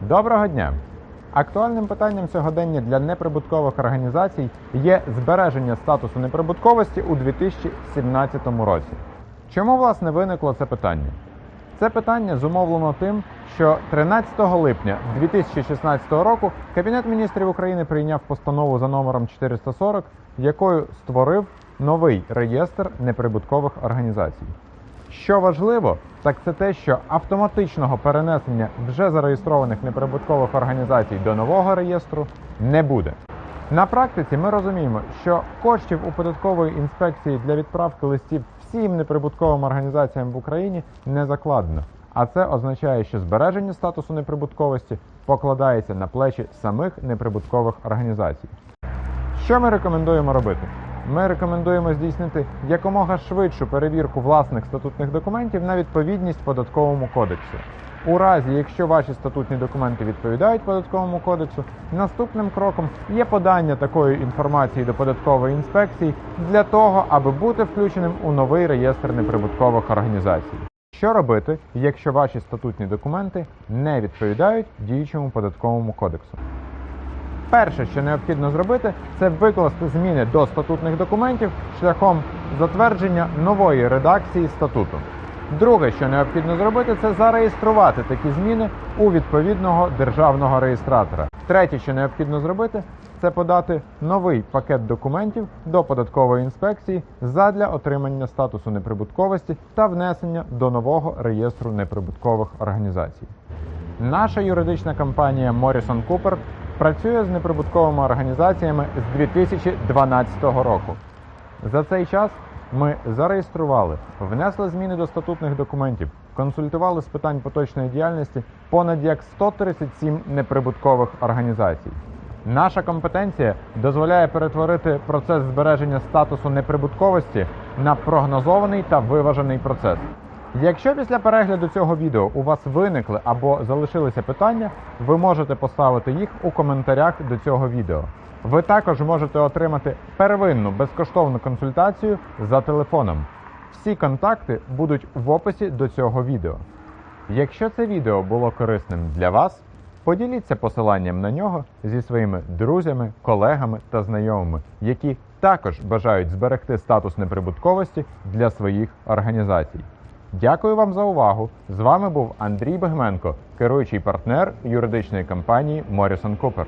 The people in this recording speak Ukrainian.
Доброго дня! Актуальним питанням сьогодення для неприбуткових організацій є збереження статусу неприбутковості у 2017 році. Чому власне виникло це питання? Це питання зумовлено тим, що 13 липня 2016 року Кабінет міністрів України прийняв постанову за номером 440, якою створив новий реєстр неприбуткових організацій. Що важливо, так це те, що автоматичного перенесення вже зареєстрованих неприбуткових організацій до нового реєстру не буде. На практиці ми розуміємо, що коштів у податкової інспекції для відправки листів всім неприбутковим організаціям в Україні не закладено. А це означає, що збереження статусу неприбутковості покладається на плечі самих неприбуткових організацій. Що ми рекомендуємо робити? Ми рекомендуємо здійснити якомога швидшу перевірку власних статутних документів на відповідність податковому кодексу. У разі, якщо ваші статутні документи відповідають податковому кодексу, наступним кроком є подання такої інформації до податкової інспекції для того, аби бути включеним у новий реєстр неприбуткових організацій. Що робити, якщо ваші статутні документи не відповідають діючому податковому кодексу? Перше, що необхідно зробити, це викласти зміни до статутних документів шляхом затвердження нової редакції статуту. Друге, що необхідно зробити, це зареєструвати такі зміни у відповідного державного реєстратора. Третє, що необхідно зробити, це подати новий пакет документів до податкової інспекції задля отримання статусу неприбутковості та внесення до нового реєстру неприбуткових організацій. Наша юридична компанія Morrison Cooper працює з неприбутковими організаціями з 2012 року. За цей час ми зареєстрували, внесли зміни до статутних документів, консультували з питань поточної діяльності понад як 137 неприбуткових організацій. Наша компетенція дозволяє перетворити процес збереження статусу неприбутковості на прогнозований та виважений процес. Якщо після перегляду цього відео у вас виникли або залишилися питання, ви можете поставити їх у коментарях до цього відео. Ви також можете отримати первинну безкоштовну консультацію за телефоном. Всі контакти будуть в описі до цього відео. Якщо це відео було корисним для вас, поділіться посиланням на нього зі своїми друзями, колегами та знайомими, які також бажають зберегти статус неприбутковості для своїх організацій. Дякую вам за увагу. З вами був Андрій Бегменко, керуючий партнер юридичної компанії Morrison Cooper.